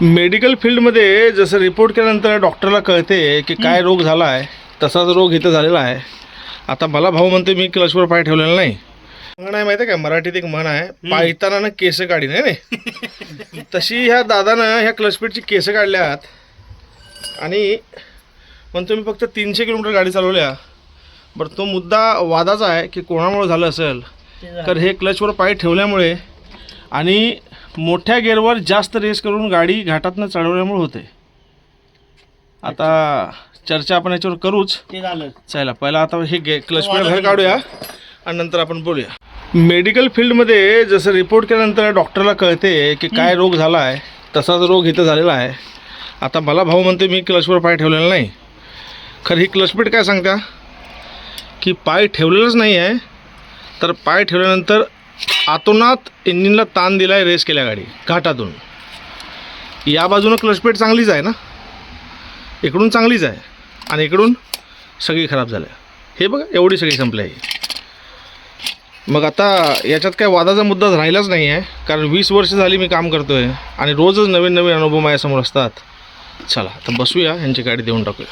Medical फील्डमध्ये जसं report केल्यानंतर डॉक्टरला कळते की काय रोग झाला आहे तसाच रोग इथं झालेला आहे. आता मला भाऊ म्हणते मी क्लचवर पाय ठेवलेला नाही. म्हण आहे माहिती आहे का? मराठीत एक म्हण आहे पायताना ना केस काढी नाही? तशी ह्या दादानं ह्या क्लचपेटची केस काढल्यात. आणि म्हणतो मी फक्त तीनशे किलोमीटर गाडी चालवल्या. बरं तो मुद्दा वादाचा आहे की कोणामुळे झालं असेल? तर हे क्लचवर पाय ठेवल्यामुळे आणि मोठ्या गेअरवर जास्त रेस करून गाडी घाटातनं चढवल्यामुळे होते. आता चर्चा आपण याच्यावर करूच. ते झालं. चला पहिला आता हे गे क्लच पेड बाहेर काढूया आणि नंतर आपण बोलूया. मेडिकल फील्डमध्ये जसं रिपोर्ट केल्यानंतर डॉक्टरला कळते की काय रोग झाला आहे तसाच रोग इथं झालेला आहे. आता मला भाऊ म्हणते मी क्लचवर पाय ठेवलेला नाही. खरं ही क्लचपेट काय सांगता? की पाय ठेवलेलाच नाही आहे तर पाय ठेवल्यानंतर आतोनात इंजिनला ताण दिला आहे रेस केल्या गाडी घाटातून. या बाजूनं क्लचपेट चांगलीच आहे ना? इकडून चांगलीच आहे आणि इकडून सगळी खराब झाल्या. हे बघा एवढी सगळी संपली आहे मग आता याच्यात काय वादाचा मुद्दा राहिलाच नाही आहे कारण वीस वर्ष झाली मी काम करतो आहे आणि रोजच नवीन नवीन अनुभव माझ्यासमोर असतात. चला आता बसूया यांची गाडी देऊन टाकूया.